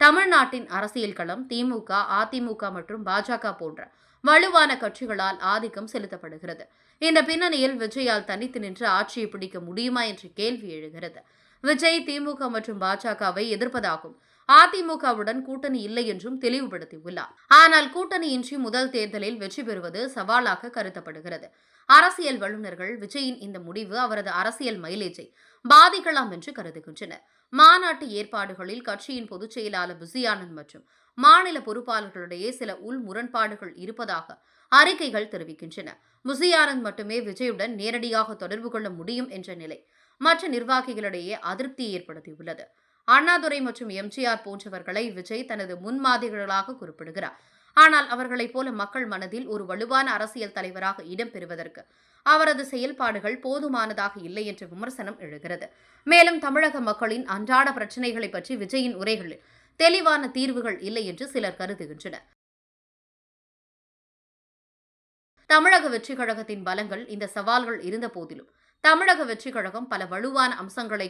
தமிழ்நாட்டின் அரசியல் களம் திமுக அதிமுக மற்றும் பாஜக போன்ற வலுவான கட்சிகளால் ஆதிக்கம் செலுத்தப்படுகிறது. இந்த பின்னணியில் விஜயால் தனித்து நின்று ஆட்சியை பிடிக்க முடியுமா என்ற கேள்வி எழுகிறது. விஜய் திமுக மற்றும் பாஜகவை எதிர்ப்பதாகும். அதிமுகவுடன் கூட்டணி இல்லை என்றும் தெளிவுபடுத்தியுள்ளார். ஆனால் கூட்டணியின்றி முதல் தேர்தலில் வெற்றி பெறுவது சவாலாக கருதப்படுகிறது. அரசியல் வல்லுநர்கள் விஜயின் இந்த முடிவு அவரது அரசியல் மைலேஜை பாதிக்கலாம் என்று கருதுகின்றனர். மாநாட்டு ஏற்பாடுகளில் கட்சியின் பொதுச் செயலாளர் புசியானந்த் மற்றும் மாநில பொறுப்பாளர்களிடையே சில உள் முரண்பாடுகள் இருப்பதாக அறிக்கைகள் தெரிவிக்கின்றன. முசியானந்த் மட்டுமே விஜயுடன் நேரடியாக தொடர்பு கொள்ள முடியும் என்ற நிலை மற்ற நிர்வாகிகளிடையே அதிருப்தியை ஏற்படுத்தியுள்ளது. அண்ணாதுரை மற்றும் எம்ஜிஆர் போன்றவர்களை விஜய் தனது முன்மாதிரிகளாக குறிப்பிடுகிறார். ஆனால் அவர்களைப் போல மக்கள் மனதில் ஒரு வலுவான அரசியல் தலைவராக இடம்பெறுவதற்கு அவரது செயல்பாடுகள் போதுமானதாக இல்லை என்ற விமர்சனம் எழுகிறது. மேலும் தமிழக மக்களின் அன்றாட பிரச்சினைகளை பற்றி விஜயின் உரைகளில் தெளிவான தீர்வுகள் இல்லை என்று சிலர் கருதுகின்றனர். தமிழக வெற்றிக் கழகத்தின் பலங்கள் இந்த சவால்கள் இருந்த போதிலும் தமிழக வெற்றிக் கழகம் பல வலுவான அம்சங்களை